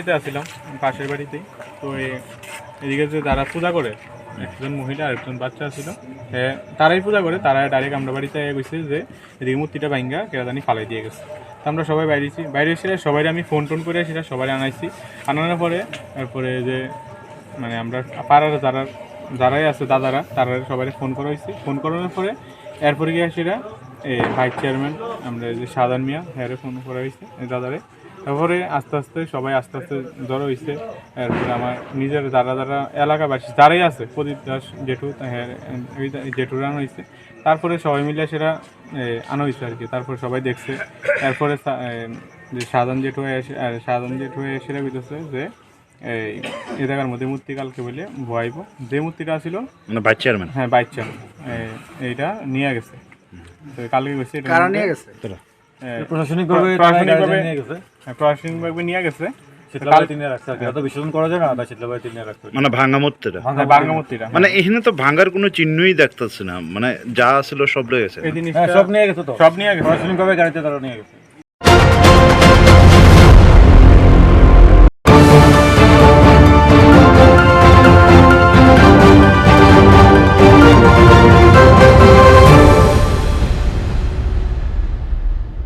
বাড়িতে আসছিলাম পাশের বাড়িতেই। তো এদিকে যে যারা পূজা করে, একজন মহিলা আর একজন বাচ্চা হ্যাঁ তারাই পূজা করে, তারা ডাইরেক্ট আমরা বাড়িতে গেছে যে, এদিকে মূর্তিটা ভাঙ্গা, কেরাদানি ফালাই দিয়ে গেছে। তো আমরা সবাই বাইরেছি বাইরে এসে সবাই আমি ফোন টোন করে সেটা সবাই আনাইছি। আনানোর পরে তারপরে যে মানে আমরা পাড়ার যারা, যারাই আছে দাদারা, তারা সবাই ফোন করা হয়েছে ফোন করানোর পরে, এরপরে গিয়ে সেটা ভাইস চেয়ারম্যান আমরা যে সাধারণ মিয়া হ্যাঁ ফোন করা হয়েছে দাদারে। তারপরে আস্তে আস্তে সবাই আস্তে আস্তে জড়ো হয়েছে এরপরে আমার নিজের যারা যারা এলাকাবাসী যারাই আছে প্রদীপ দাস জেঠু হ্যাঁ জেঠুর আনা হয়েছে তারপরে সবাই মিলে সেটা আনা হয়েছে আর কি। তারপরে সবাই দেখছে। এরপরে যে সাধারণ জেঠু এসে আর সাধারণ জেঠু সেটা বুঝতেছে যে এই এ জায়গার মধ্যে মূর্তিকালকে বলে ভয়াইব। যে মূর্তিটা ছিল মানে ভাইস চেয়ারম্যান? হ্যাঁ বাচ্চা এইটা নিয়ে গেছে। তো কালকে গেছে এটা নিয়ে গেছে? প্রশাসনিকভাবে প্রশাসনিকভাবে- প্রশাসনিকভাবে নিয়ে গেছে। মানে ভাঙা মূর্তিটা হ্যাঁ, মূর্তিটা মানে এখানে তো ভাঙার কোনো চিহ্নই দেখতেছে না। মানে যা ছিল সব রয়ে গেছে হ্যাঁ সব নিয়ে গেছে তো। সব নিয়ে গেছে। প্রশাসনিকভাবে গাড়িতে তারা নিয়ে গেছে।